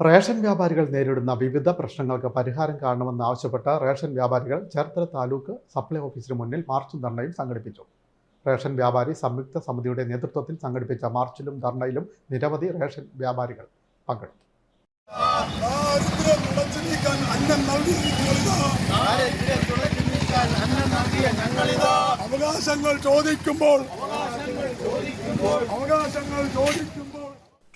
Ration വ്യാപാരികൾ നേരിടുന്ന വിവിധ പ്രശ്നങ്ങൾക്ക് പരിഹാരം കാണണമെന്ന് ആവശ്യപ്പെട്ട റേഷൻ വ്യാപാരികൾ ചേർത്തല താലൂക്ക് സപ്ലൈ ഓഫീസിന് മുന്നിൽ മാർച്ചും ധർണയും സംഘടിപ്പിച്ചു. റേഷൻ വ്യാപാരി സംയുക്ത സമിതിയുടെ നേതൃത്വത്തിൽ സംഘടിപ്പിച്ച മാർച്ചിലും ധർണയിലും നിരവധി റേഷൻ വ്യാപാരികൾ പങ്കെടുത്തു. അവകാശങ്ങൾ ചോദിക്കുമ്പോൾ അവകാശങ്ങൾ ചോദിക്കുമ്പോൾ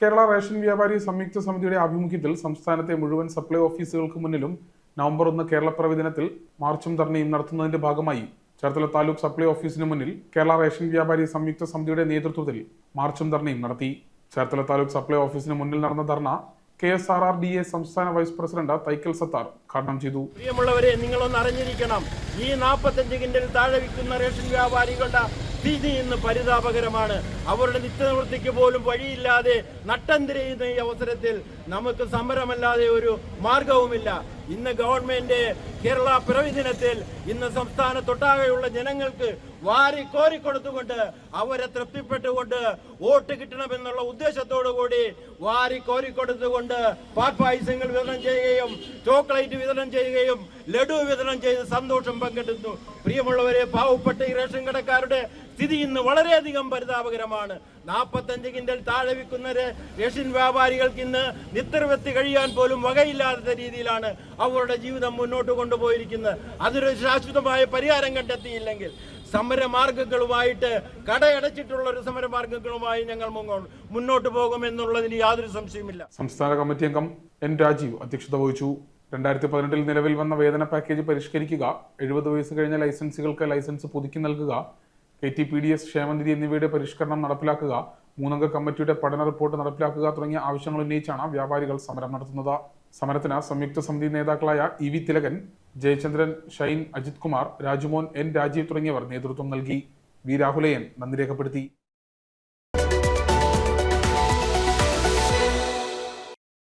കേരള റേഷൻ വ്യാപാരി സംയുക്ത സമിതിയുടെ ആഭിമുഖ്യത്തിൽ സംസ്ഥാനത്തെ മുഴുവൻ സപ്ലൈ ഓഫീസുകൾക്ക് മുന്നിലും നവംബർ ഒന്ന് കേരള ദിനത്തിൽ മാർച്ചും ധർണയും നടത്തുന്നതിന്റെ ഭാഗമായി ചേർത്തല താലൂക്ക് സപ്ലൈ ഓഫീസിന് മുന്നിൽ കേരള റേഷൻ വ്യാപാരി സംയുക്ത സമിതിയുടെ നേതൃത്വത്തിൽ മാർച്ചും ധർണയും നടത്തി. ചേർത്തല താലൂക്ക് സപ്ലൈ ഓഫീസിന് മുന്നിൽ നടന്ന dharna K S R R D A സംസ്ഥാന വൈസ് പ്രസിഡന്റ് തൈക്കൽ സത്താർ ഉദ്ഘാടനം ചെയ്തു. നിങ്ങളൊന്ന് അറിഞ്ഞിരിക്കണം. ഈ നാൽപ്പത്തഞ്ച് കിൻഡൽ താഴെ വിൽക്കുന്ന റേഷൻ വ്യാപാരികളുടെ സ്ഥിതി ഇന്ന് പരിതാപകരമാണ്. അവരുടെ നിത്യനിവൃത്തിക്ക് പോലും വഴിയില്ലാതെ നട്ടം തിരയുന്ന ഈ അവസരത്തിൽ നമുക്ക് സമരമല്ലാതെ ഒരു മാർഗവുമില്ല. ഇന്ന് ഗവൺമെന്റ് കേരള പിറവി ദിനത്തിൽ ഇന്ന് സംസ്ഥാനത്തൊട്ടാകെയുള്ള ജനങ്ങൾക്ക് വാരി കോരിക്കൊടുത്തുകൊണ്ട് അവരെ തൃപ്തിപ്പെട്ടുകൊണ്ട് വോട്ട് കിട്ടണമെന്നുള്ള ഉദ്ദേശത്തോടു കൂടി വാരി കോരിക്കൊടുത്തുകൊണ്ട് പാൽപ്പായസങ്ങൾ വിതരണം ചെയ്യുകയും ചോക്ലേറ്റ് വിതരണം ചെയ്യുകയും ലഡു വിതരണം ചെയ്ത് സന്തോഷം പങ്കിടുന്നു. പ്രിയമുള്ളവരെ പാവപ്പെട്ട ഈ റേഷൻ കടക്കാരുടെ സ്ഥിതി ഇന്ന് വളരെയധികം പരിതാപകരമാണ്. നാൽപ്പത്തഞ്ച് കിൻഡൽ താഴെ വിൽക്കുന്ന റേഷൻ വ്യാപാരികൾക്ക് ഇന്ന് നിത്രവെത്തി കഴിയാൻ പോലും വകയില്ലാത്ത രീതിയിലാണ് അവരുടെ ജീവിതം മുന്നോട്ട് കൊണ്ടുപോയിരിക്കുന്നത് അതൊരു ശാശ്വതമായ പരിഹാരം കണ്ടെത്തിയില്ലെങ്കിൽ സമരമാർഗങ്ങളുമായിട്ട് കടയടച്ചിട്ടുള്ള ഒരു സമരമാർഗങ്ങളുമായി ഞങ്ങൾ മുന്നോട്ട് പോകുമെന്നുള്ളതിന് യാതൊരു സംശയമില്ല സംസ്ഥാന കമ്മിറ്റി അംഗം എൻ രാജീവ് അധ്യക്ഷത വഹിച്ചു. രണ്ടായിരത്തി പതിനെട്ടിൽ നിലവിൽ വന്ന വേതന പാക്കേജ് പരിഷ്കരിക്കുക എഴുപത് വയസ്സ് കഴിഞ്ഞ ലൈസൻസുകൾക്ക് ലൈസൻസ് പുതുക്കി നൽകുക K T P D S ക്ഷേമനിധി എന്നിവയുടെ പരിഷ്കരണം നടപ്പിലാക്കുക മൂന്നംഗ കമ്മിറ്റിയുടെ പഠന റിപ്പോർട്ട് നടപ്പിലാക്കുക തുടങ്ങിയ ആവശ്യങ്ങൾ ഉന്നയിച്ചാണ് വ്യാപാരികൾ സമരം നടത്തുന്നത്. സമരത്തിന് സംയുക്ത സമിതി നേതാക്കളായ E V Thilakan Jayachandran Shine Ajith Kumar Rajumon N Rajeev തുടങ്ങിയവർ നേതൃത്വം നൽകി. വി രാഹുലയൻ നന്ദി രേഖപ്പെടുത്തി.